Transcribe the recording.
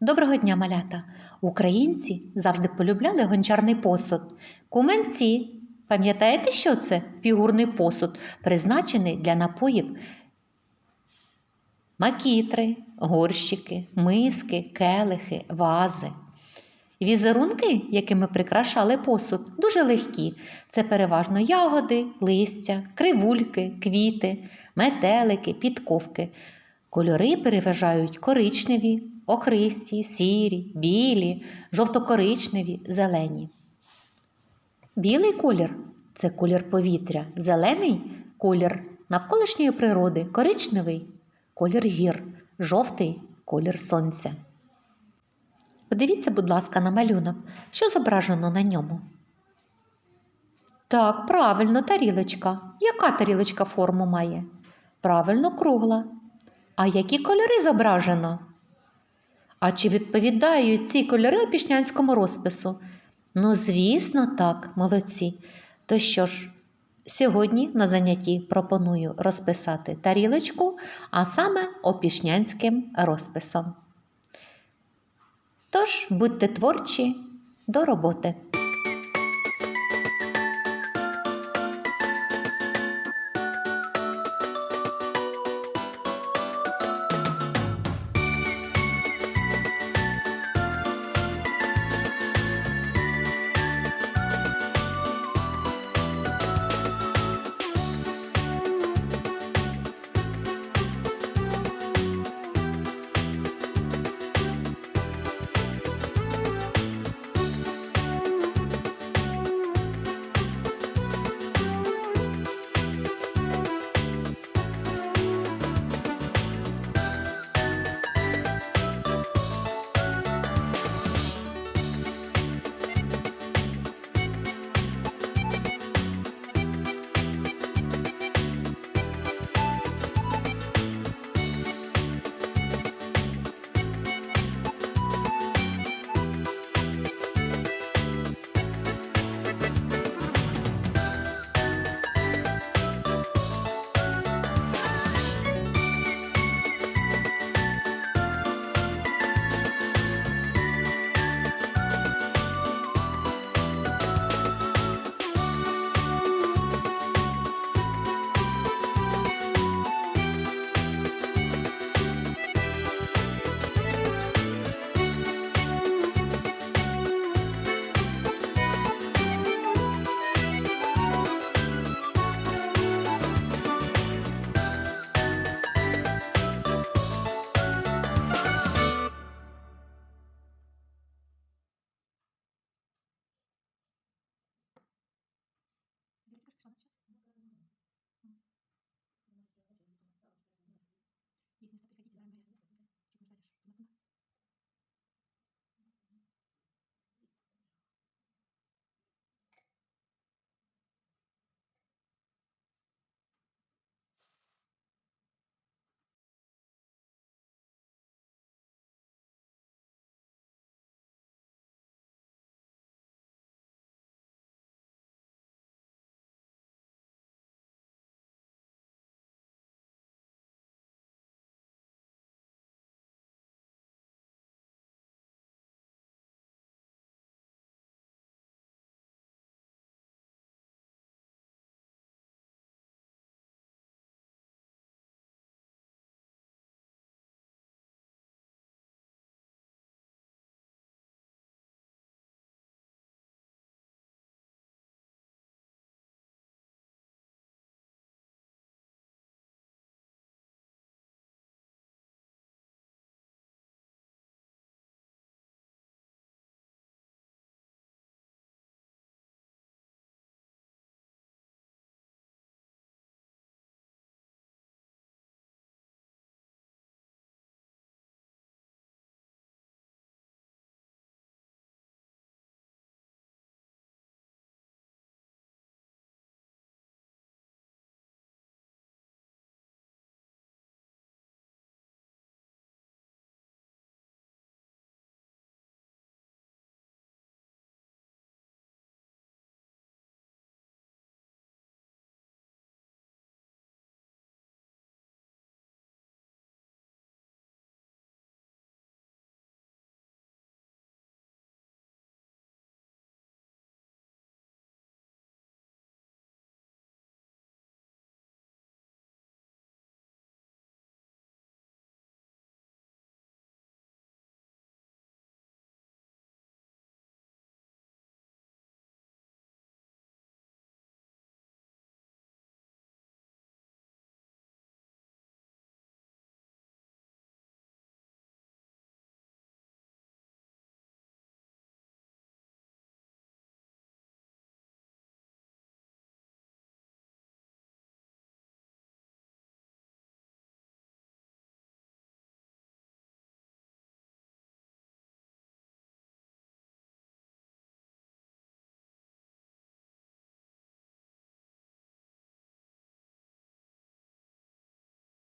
Доброго дня, малята! Українці завжди полюбляли гончарний посуд. Куменці. Пам'ятаєте, що це? Фігурний посуд, призначений для напоїв макітри, горщики, миски, келихи, вази. Візерунки, якими прикрашали посуд, дуже легкі. Це переважно ягоди, листя, кривульки, квіти, метелики, підковки. Кольори переважають коричневі, охристі, сірі, білі, жовто-коричневі, зелені. Білий колір це колір повітря, зелений колір навколишньої природи, коричневий колір гір, жовтий колір сонця. Подивіться, будь ласка, на малюнок, що зображено на ньому. Так, правильно, тарілочка. Яка тарілочка форму має? Правильно, кругла. А які кольори зображено? А чи відповідають ці кольори опішнянському розпису? Ну, звісно, так, молодці. То що ж, сьогодні на занятті пропоную розписати тарілочку, а саме опішнянським розписом. Тож будьте творчі до роботи.